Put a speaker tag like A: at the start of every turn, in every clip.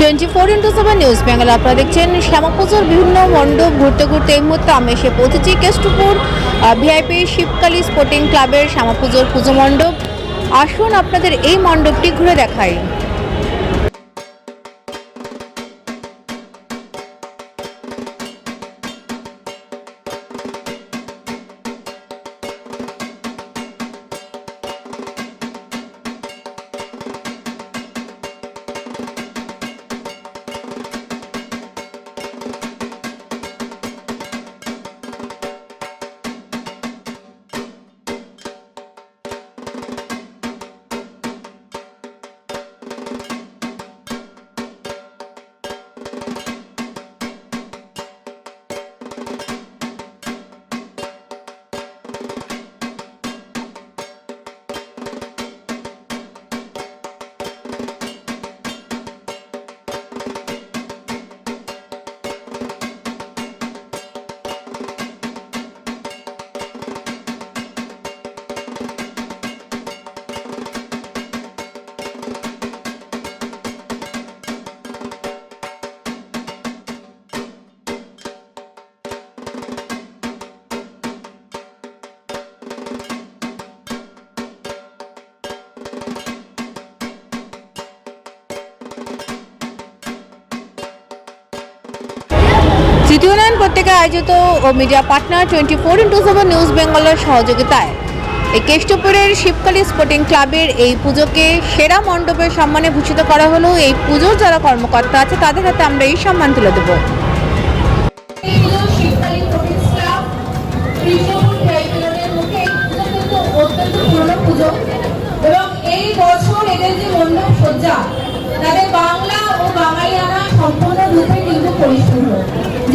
A: Twenty four into seven news Bengal আপনারা দেখছেন শ্যামাপুজোর বিভিন্ন মণ্ডপ ঘুরতে ঘুরতে এই মুহূর্তে আমি এসে পৌঁছেছি কেষ্টপুর ভিআইপি শিবকালী স্পোর্টিং ক্লাবের শ্যামাপুজোর পুজো মণ্ডপ। আসুন আপনাদের এই মণ্ডপটি ঘুরে দেখাই। তৃতীয় নয়ন প্রত্যেকে আয়োজিত ও media partner twenty four into seven news বেঙ্গলের সহযোগিতায়। এই কেষ্টপুরের শিবকালী স্পোর্টিং ক্লাবের এই পুজোকে সেরা মণ্ডপের সম্মানে ভূষিত করা হলো এই পুজোর যারা কর্মকর্তা আছে, তাদের হাতে আমরা এই সম্মান তুলে দেবো।
B: এবং এই বছর এদের যে মণ্ডপ সজ্জা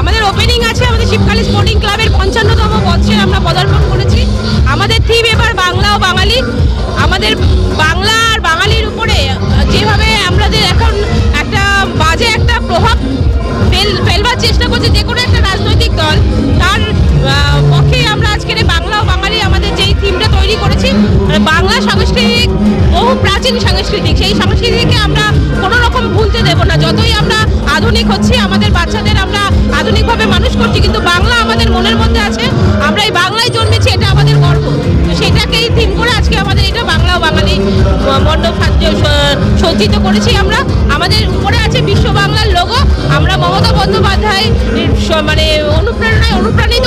C: আমাদের ওপেনিং আছে, আমাদের শিবকালী স্পোর্টিং ক্লাবের পঞ্চান্নতম বর্ষে আমরা পদার্পণ করেছি। আমাদের থিম এবার বাংলা ও বাঙালি। আমাদের বাংলা আর বাঙালির উপরে, যেভাবে আমাদের এখন একটা বাজে একটা প্রভাব ফেল, ফেলবার চেষ্টা করছে, যে কোনো একটা রাজনৈতিক দল, তার পক্ষে আমরা আজকের বাংলা ও বাঙালি আমাদের যেই থিমটা তৈরি করেছি মানে বাংলা সাংস্কৃতিক, বহু প্রাচীন সাংস্কৃতিক, সেই সংস্কৃতিকে আমরা কোনো রকম ভুলতে দেব না। যতই আমরা আধুনিক হচ্ছি, আমাদের বাচ্চাদের আমরা আধুনিকভাবে মানুষ করছি, কিন্তু বাংলা আমাদের মনের মধ্যে আছে, আমরা এই বাংলায় জন্মেছি, এটা আমাদের গর্ব। তো সেটাকেই থিম করে আজকে আমাদের এটা বাংলা বাঙালি মণ্ডপ সাজ্জ- সজ্জিত করেছি আমরা। আমাদের উপরে আছে বিশ্ব বাংলার লোগো আমরা মমতা বন্দ্যোপাধ্যায় মানে অনুপ্রেরণায় অনুপ্রাণিত